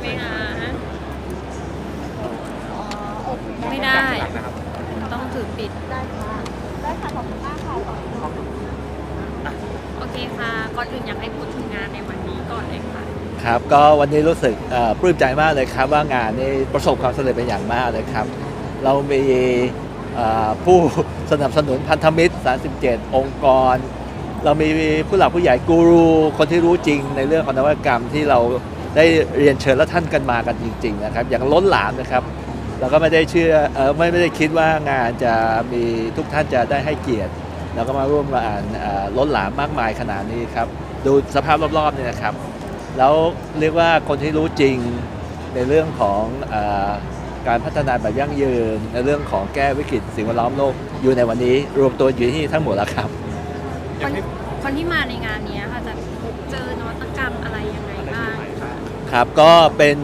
ไหมคะอ๋อโอเคไม่ได้ต้องถือปิด ได้ค่ะ ได้ค่ะ ขอบคุณมากค่ะขอบคุณค่ะโอเคค่ะ ก่อนอื่นอยากให้พูดถึงงานในวันนี้ก่อนเลยค่ะ ครับก็วันนี้รู้สึกเอ่อปลื้มใจมากเลยครับ ว่างานนี้ประสบความสำเร็จเป็นอย่างมากเลยครับ เรามีเอ่อผู้สนับสนุนพันธมิตร 37 องค์กร เรามีผู้หลักผู้ใหญ่กูรูคนที่รู้จริงในเรื่องของนวัตกรรมที่เรา ได้เรียนเชิญและท่านกันมากันจริงๆนะครับอย่างล้นหลามนะครับเราก็ไม่ได้เชื่อเออไม่ไม่ได้คิดว่างานจะมีทุกท่านจะได้ให้เกียรติแล้วก็มาร่วมงานล้นหลามมากมายขนาดนี้ครับดูสภาพรอบๆเนี่ยนะครับ แล้วเรียกว่าคนที่รู้จริงในเรื่องของอการพัฒนาแบบยั่งยืน ในเรื่องของแก้วิกฤตสิ่งแวดล้อมโลกอยู่ในวันนี้ รวมตัวอยู่ที่นี่ทั้งหมดแล้วครับคนคนที่มาในงานนี้ค่ะจะ ครับ ก็เป็น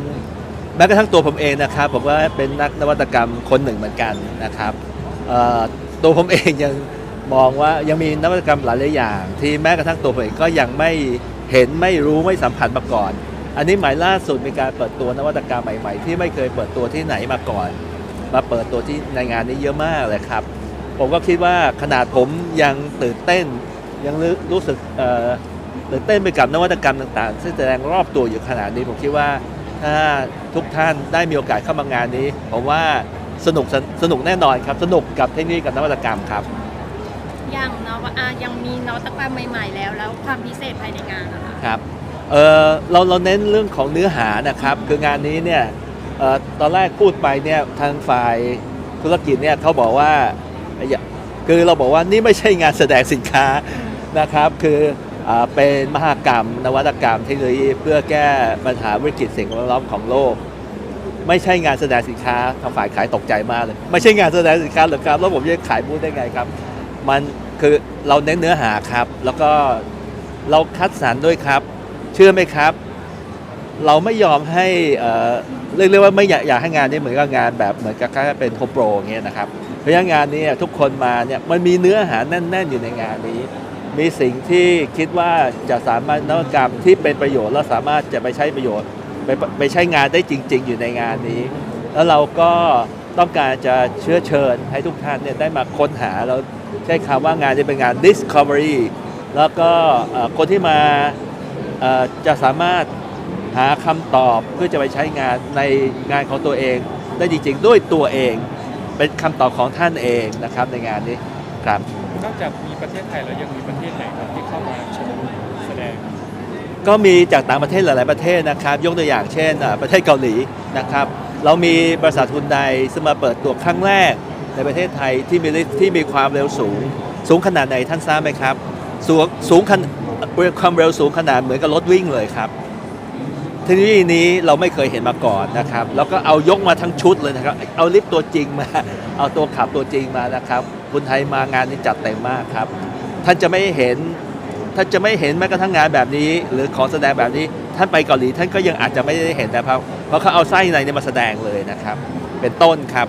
แม้กระทั่งตัวผมเองนะครับ ผมว่าเป็นนักนวัตกรรมคนหนึ่งเหมือนกันนะครับตัวผมเองยังมองว่ายังมีนวัตกรรมหลายๆอย่าง ที่แม้กระทั่งตัวผมเองก็ยังไม่เห็นไม่รู้ไม่สัมผัสมาก่อน อันนี้หมายล่าสุดมีการเปิดตัวนวัตกรรมใหม่ ๆ ที่ไม่เคยเปิดตัวที่ไหนมาก่อน มาเปิดตัวที่ในงานนี้เยอะมากเลยครับ ผมก็คิดว่าขนาดผมยังตื่นเต้นยังรู้รู้สึก เอ่อตื่นเต้นไปกับนวัตกรรมต่างๆ ซึ่งแสดงรอบตัวอยู่ขนาดนี้ผมคิดว่าถ้าทุกท่านได้มีโอกาสเข้ามางานนี้ผมว่าสนุกสนสนุกแน่นอนครับ สนุกกับเทคโนโลยีกับนวัตกรรมครับยังนวอะยังมีนวัตกรรมใหม่ๆ แล้ว แล้วความพิเศษภายในงานนะคะครับเออเราเราเน้นเรื่องของเนื้อหานะครับคืองานนี้เนี่ยเอ่อตอนแรกพูดไปเนี่ยทางฝ่ายธุรกิจเนี่ยเขาบอกว่าอย่าคือเราบอกว่านี่ไม่ใช่งานแสดงสินค้านะครับ คืออ่า เป็นมหกรรม นวัตกรรมเทคโนโลยีเพื่อแก้ปัญหาวิกฤตสิ่งแวดล้อมของโลก ไม่ใช่งานแสดงสินค้าทางฝ่ายขายตกใจมากเลย ไม่ใช่งานแสดงสินค้าหรอกครับ แล้วผมจะขายบูธได้ไงครับ มันคือเราเน้นเนื้อหาครับ แล้วก็เราคัดสรรด้วยครับ เชื่อไหมครับ เราไม่ยอมให้เรียกเรียกว่าไม่อยากอยากให้งานนี้เหมือนกับงานแบบเหมือนกับเป็นโฮมโปรเงี้ยนะครับเพราะฉะนั้นงานนี้ทุกคนมาเนี่ยมันมีเนื้อหาแน่น ๆ อยู่ในงานนี้ มีสิ่งที่คิดว่าจะสามารถนวัตกรรมที่เป็นประโยชน์และสามารถจะไปใช้ประโยชน์ไปไปใช้งานได้จริง ๆ อยู่ในงานนี้ แล้วเราก็ต้องการจะเชื้อเชิญให้ทุกท่านเนี่ยได้มาค้นหาแล้วใช้คำว่างานจะเป็นงาน discovery แล้วก็คนที่มาจะสามารถหาคำตอบเพื่อจะไปใช้งานในงานของตัวเอง ได้จริง ๆ ด้วยตัวเอง เป็นคำตอบของท่านเองนะครับในงานนี้ครับ นอกจากมีประเทศไทยแล้วยังมีประเทศไหนครับที่เข้ามาชมแสดง ก็มีจากต่างประเทศหลาย ๆ ประเทศนะครับ ยกตัวอย่างเช่นอ่าประเทศเกาหลีนะครับ เรามีบริษัทฮุนไดซึ่งมาเปิดตัวครั้งแรกในประเทศไทยที่มีที่มีความเร็วสูง สูงขนาดไหนท่านทราบไหมครับ สูงสูงขนาดความเร็วสูงขนาดเหมือนกับรถวิ่งเลยครับเทคโนโลยีนี้เราไม่เคยเห็นมาก่อนนะครับ แล้วก็เอายกมาทั้งชุดเลยนะครับ เอาลิฟต์ตัวจริงมา เอาตัวขับตัวจริงมานะครับ คนไทยมางานนี้จัดเต็มมากครับ ท่านจะไม่เห็นท่านจะไม่เห็นแม้กระทั่งงานแบบนี้ หรือของแสดงแบบนี้ ท่านไปเกาหลีท่านก็ยังอาจจะไม่ได้เห็นนะครับ เพราะเขาเอาไส้ในเนี่ยมาแสดงเลยนะครับ เป็นต้นครับ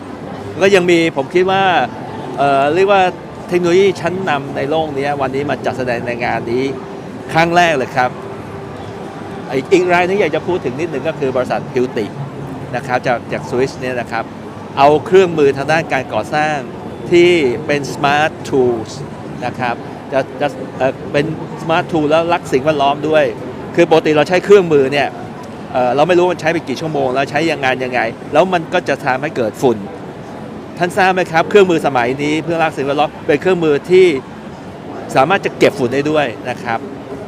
ก็ยังมีผมคิดว่าเอ่อเรียกว่าเทคโนโลยีชั้นนำในโลกนี้วันนี้มาจัดแสดงในงานนี้ครั้งแรกเลยครับอีกรายหนึงอยากจะพูดถึงนิดหนึ่งก็คือบริษัทฮิลตินะครับจากจากสวิสเนี่ยนะครับเอาเครื่องมือทางด้านการก่อสร้าง ที่เป็น smart tools นะครับจะจะเออเป็น smart tool แล้วรักสิ่งแวดล้อมด้วย คือปกติเราใช้เครื่องมือเนี่ยเเราไม่รู้มันใช้ไปกี่ชั่วโมง แล้วใช้ยังงานยังไง แล้วมันก็จะทำให้เกิดฝุ่น ท่านทราบไหมครับ เครื่องมือสมัยนี้เพื่อรักสิ่งแวดล้อมเป็นเครื่องมือที่สามารถจะเก็บฝุ่นได้ด้วยนะครับ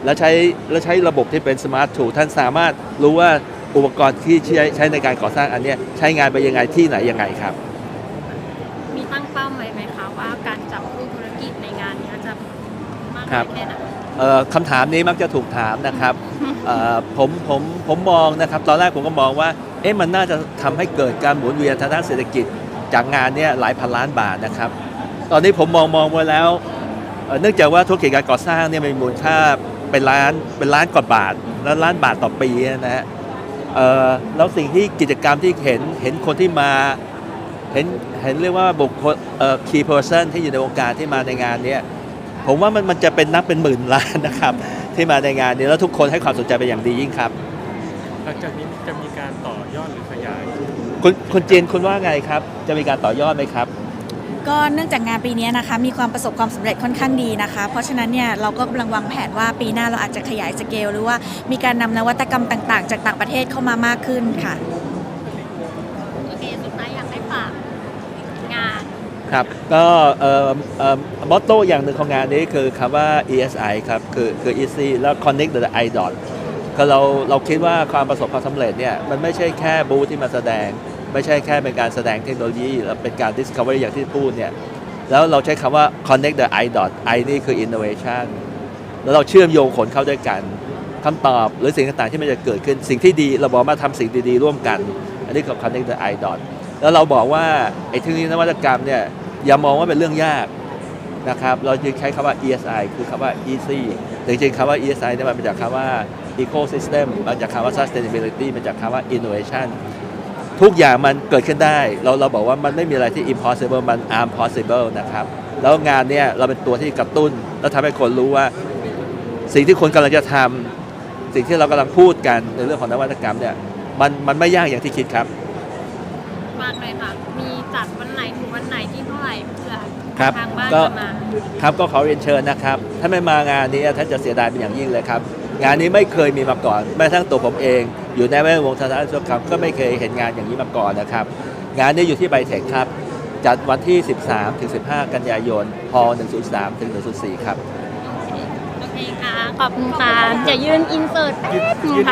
แล้วใช้แล้วใช้ระบบที่เป็นสมาร์ท o ูท่านสามารถรู้ว่าอุปกรณ์ที่ใช้ใช้ในการก่อสร้างอันเนี้ยใช้งานไปยังไงที่ไหนยังไงครับ ว้ไหมคะว่าการจับคู่ธุรกิจในงานเนี้ยจะมากครัน้อบยแค่ไหนเอ่อคำถามนี้มักจะถูกถามนะครับเอ่อผมผมผมมองนะครับ ตอนแรกผมก็มองว่าเอ๊ะมันน่าจะทำให้เกิดการหมุนเวียนทางด้านเศรษฐกิจจากงานเนี้ยหลายพันล้านบาทนะครับ ตอนนี้ผมมองมองไว้แล้วเอ่อเนื่องจากว่าธุรกิจการก่อสร้างเนี่ยมีมูลค่าเป็นล้านเป็นล้านกว่าบาทแล้วล้านบาทต่อปีนะฮะเอ่อแล้วสิ่งที่กิจกรรมที่เห็นเห็นคนที่มา เห็นเห็นเรียกว่าบุคคลเอ่อ key person ที่อยู่ในวงการที่มาในงานเนี้ยผมว่ามันมันจะเป็นนับเป็นหมื่นล้านนะครับ ที่มาในงานนี้แล้วทุกคนให้ความสนใจเป็นอย่างดียิ่งครับ หลังจากนี้จะมีการต่อยอดหรือขยาย คุณคุณจีนคุณว่าไงครับ จะมีการต่อยอดไหมครับ ก็เนื่องจากงานปีนี้นะคะ มีความประสบความสำเร็จค่อนข้างดีนะคะ เพราะฉะนั้นเนี่ยเราก็กำลังวางแผนว่าปีหน้าเราอาจจะขยายสเกลหรือว่ามีการนำนวัตกรรมต่าง ๆ จากต่างประเทศเข้ามามากขึ้นค่ะ โอเค สุดท้ายอยากให้ฝากงาน ครับก็เอ่อเอ่อมอตโต้อย่างหนึ่งของงานนี้คือคำว่า ESI ครับคือคือ easy แล้ว connect the i dot ก็เราเราคิดว่าความประสบความสำเร็จเนี่ยมันไม่ใช่แค่บูธที่มาแสดง ไม่ใช่แค่เป็นการแสดงเทคโนโลยีแล้วเป็นการ discovery อย่างที่พูดเนี่ยแล้วเราใช้คำว่า connect the i dot i นี่คือ innovation แล้วเราเชื่อมโยงคนเข้าด้วยกันคำตอบหรือสิ่งต่างๆที่มันจะเกิดขึ้นสิ่งที่ดีเราบอกมาทำสิ่งดีๆ ร่วมกัน อันนี้คือ connect the i dot แล้วเราบอกว่าไอ้เทคโนโลยีนวัตกรรมเนี่ยอย่ามองว่าเป็นเรื่องยากนะครับ เราจึงใช้คำว่า ESI คือคำว่า easy แต่จริงๆคำว่า ESI เนี่ยมันมาจากคำว่า ecosystem มาจากคำว่า sustainability มาจากคำว่า innovation ทุกอย่างมันเกิดขึ้นได้ เราเราบอกว่ามันไม่มีอะไรที่ impossible มัน arm possible นะครับ แล้วงานเนี่ยเราเป็นตัวที่กระตุ้น แล้วทำให้คนรู้ว่า สิ่งที่คนกำลังจะทำสิ่งที่เรากำลังพูดกันในเรื่องของนวัตกรรมเนี่ยมันมันไม่ยากอย่างที่คิดครับากเลยค่ะ มีจัดวันไหนถึงวันไหนที่เท่าไหร่เพื่อครับทางบ้านก็จะมาครับก็ขอเรียนเชิญนะครับถ้าไม่มางานนี้ท่านจะเสียดายเป็นอย่างยิ่งเลยครับ งานนี้ไม่เคยมีมาก่อนแม้กระทั่งตัวผมเอง อยู่ในแวดวงสถานสุขครับก็ไม่เคยเห็นงานอย่างนี้มาก่อนนะครับ งานนี้อยู่ที่ไบเทคครับ จัดวันที่ 13ถึง15 กันยายนฮ103ถึง104 ครับ โอเคค่ะ ขอบคุณค่ะจะยืนอินเสิร์ตแป๊บนึงค่ะ